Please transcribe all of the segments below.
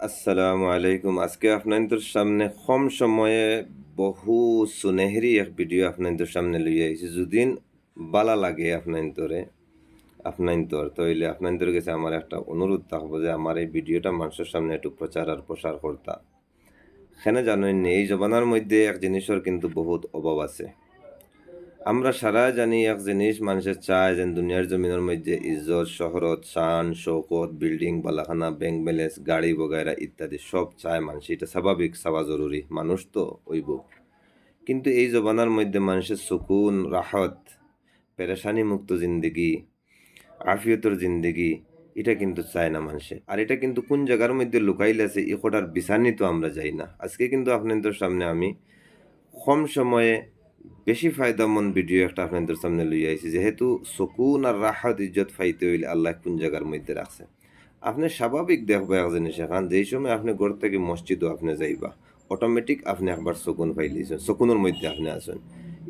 আসসালামু আলাইকুম। আজকে আপনাদের সামনে কম সময়ে বহু সুনেহরি এক ভিডিও আপনাদের সামনে লইয়া আইছি। যদিন বালা লাগে আপনান্তরে আপনান্তর তইলে আপনাদের কাছে আমার একটা অনুরোধ থাকব যে আমার এই ভিডিওটা মানুষের সামনে একটু প্রচার আর প্রসার করতা। সেনে জানেন এই জবানার মধ্যে এক জিনিসের কিন্তু বহুত অভাব আছে। আমরা সারা জানি এক জিনিস, মানুষের চায় যে দুনিয়ার জমিনের মধ্যে ইজ্জত, শহরত, শান, শৌকত বিল্ডিং বালাখানা ব্যাংক ব্যালেন্স গাড়ি বগাইরা ইত্যাদি সব চায় মানুষ এটা স্বাভাবিক, চাওয়া জরুরি। মানুষ তো ওইব। কিন্তু এই জবানার মধ্যে মানুষের সুকুন, রাহত পেরেশানি মুক্ত জিন্দগি, আফিয়তর জিন্দগি, এটা কিন্তু চায় না মানুষে আর এটা কিন্তু কোন জায়গার মধ্যে লুকাইলে আছে ই কোটার বিছানি তো আমরা যাই না। আজকে কিন্তু আপনাদের সামনে আমি কম সময়ে বেশি ফায়দামন্দ ভিডিও একটা আপনাদের সামনে লইয়া আইছি, যেহেতু সুকুন আর রাহাত ইজ্জত ফাইতে হইলে আল্লাহ কোন জায়গার মধ্যে রাখছে? আপনি স্বাভাবিক দেখব এক জিনিস এখন, যেই সময় আপনি ঘর থেকে মসজিদও আপনি যাইবা অটোমেটিক আপনি একবার শকুন পাইলিছেন শকুনের মধ্যে আপনি আসেন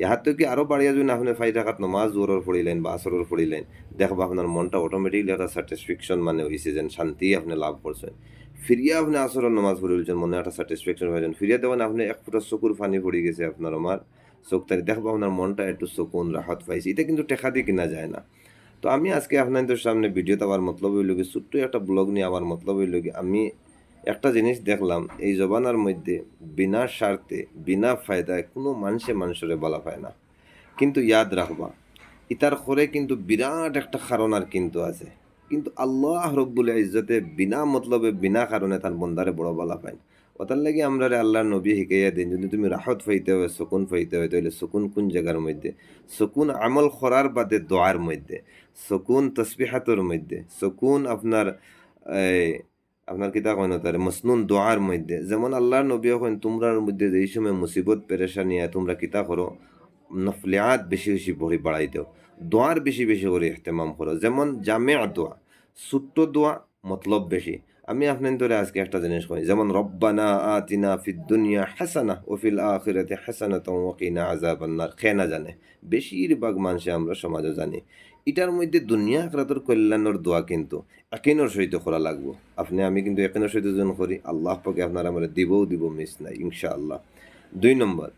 ইহার থেকে আরও বাড়িয়া যদি আপনি ফাই থাকাত নমাজ জোরের পড়িলেন বা আসরের পড়িলেন, দেখবা আপনার মনটা অটোমেটিকলি একটা স্যাটিসফ্যাকশন মানে হয়েছে যেন শান্তি আপনি লাভ করছেন। ফিরিয়া আপনি আসরের নমাজ পড়িলছেন মনে একটা স্যাটিসফ্যাকশন হয়েছেন ফিরিয়া দেবেন আপনি এক ফুটা চকুর পানি পড়ে গেছে আপনার আমার। চোখটারি দেখব আপনার মনটা একটু শকুন রাহত পাইছে। এটা কিন্তু টেকা দিয়ে কিনা যায় না। তো আমি আজকে আপনাদের সামনে ভিডিওতে আবার মতলব হইল কি, ছোট্ট একটা ব্লগ নিয়ে আমার মতলব হইল কি, আমি একটা জিনিস দেখলাম, এই জবানার মধ্যে বিনা স্বার্থে, বিনা ফায়দায় কোনো মানুষে মানুষরে বলা পায় না। কিন্তু ইয়াদ রাখবা, ইতার করে কিন্তু বিরাট একটা কারণ আর কিন্তু আছে। কিন্তু আল্লাহ রব্বুল ইজ্জতে বিনা মতলবে, বিনা কারণে তার বন্দারে বড় বলা পায় ওটার লাগে আমরা আল্লাহর নবী শিখাইয়া দিন। যদি তুমি রাহত ফাইতে হয় শকুন ফাইতে হয় তাহলে শকুন কোন জায়গার মধ্যে? শকুন আমল করার বাদে দোয়ার মধ্যে। শকুন তসবিহাতর মধ্যে। শকুন আপনার এই, আপনার কিতা কইন তারে? মসনুন দোয়ার মধ্যে। যেমন আল্লাহর নবী কইন তোমরার মধ্যে যেই সময় মুসিবত পেরেশানি তোমরা কিতা করো? নফলিয়াত বেশি বেশি ভরি বাড়াই দাও। দোয়ার বেশি বেশি করে ইহতেমাম করো। যেমন জামে দোয়া। ছোট্ট দোয়া মতলব বেশি। আমি আপনার ধরে আজকে একটা জিনিস কই। যেমন, রব্বানা আতিনা ফিদ দুনিয়া হাসানা ও ফিল আখিরাতে হাসানা তো ওকিনা আজাবান্নার খে না জানে, বেশিরভাগ মানুষে আমরা সমাজে জানি। এটার মধ্যে দুনিয়া আখরাতর কল্যাণের দোয়া কিন্তু একিনের সহিত করা লাগবো। আপনি, আমি কিন্তু একিনের সহিত যেন করি, আল্লাহ পাকে আপনার আমার দিবও দিব মিস নাই ইনশা আল্লাহ দুই নম্বর,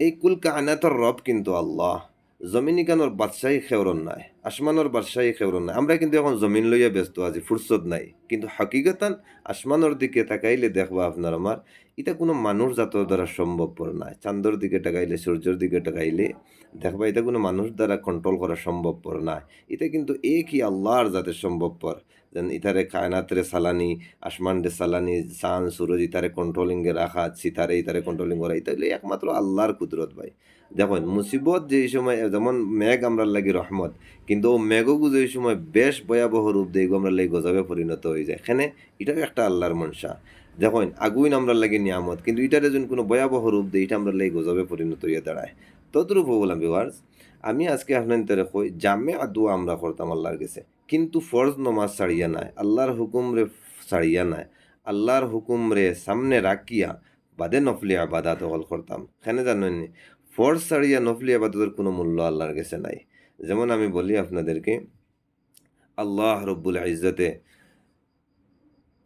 এই কুল কায়নাতর রব কিন্তু আল্লাহ জমিনিকানোর বাদশাহী খেওরন নাই? আসমানোর বাদশাহী খেউরন নাই। আমরা কিন্তু এখন জমিন লইয়া ব্যস্ত আছি, ফুরসত নাই। কিন্তু হাকিগতান আসমানোর দিকে তাকাইলে দেখবা আপনার আমার এটা কোনো মানুষ জাতর দ্বারা সম্ভবপর নাই চান্দর দিকে তাকাইলে, সূর্যর দিকে তাকাইলে দেখবা এটা কোনো মানুষ দ্বারা কন্ট্রোল করা সম্ভবপর নাই এটা কিন্তু একই আল্লাহর জাতের সম্ভবপর। যেন ইতারে কায়নাতরে সালানি আসমান ডে সালানি চান সুরজ ইতারে কন্ট্রোলিংয়ে রাখা, সিতারে ইতারে কন্ট্রোলিং করা, এটা একমাত্র আল্লাহর কুদরত ভাই। দেখুন, মুসিবত যেই সময়, যেমন মেঘ আমরা লাগি রহমত, কিন্তু ও মেঘও যেই সময় বেশ ভয়াবহ রূপ দেয় আমরা লাগি গজবে পরিণত হয়ে যায়। এখানে এটাও একটা আল্লাহর মনসা। দেখুন আগুইন আমরা লাগি নিয়ামত, কিন্তু এটার যেন কোনো ভয়াবহ রূপ দেয়, এটা আমরা লাগি গজবে পরিণত হয়ে দাঁড়ায়। তদ্রূপ বললাম বিভার্স আমি আজকে আপনার তারে কই, জামে আদুয়া আমরা করতাম আল্লাহর কাছে। কিন্তু ফরজ নমাজ ছাড়িয়া নাই, আল্লাহর হুকুম রে ছাড়িয়া নাই, আল্লাহর হুকুম রে সামনে রাখিয়া বাদে নফলি আবাদাত হল করতাম। এখানে জানেন? ফরজ ছাড়িয়া নফলি আবাদতের কোনো মূল্য আল্লাহর কাছে নাই। যেমন আমি বলি আপনাদেরকে, আল্লাহ রব্বুল ইজ্জতে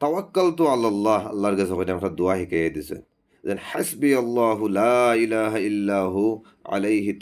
তাওয়াক্কাল তো আল্লাহ আল্লাহর কাছে ওখানে একটা দোয়া শিখাইয়া দিছে যেন হাসবি আল্লাহ লা ইলাহা ইল্লাহু আলাইহি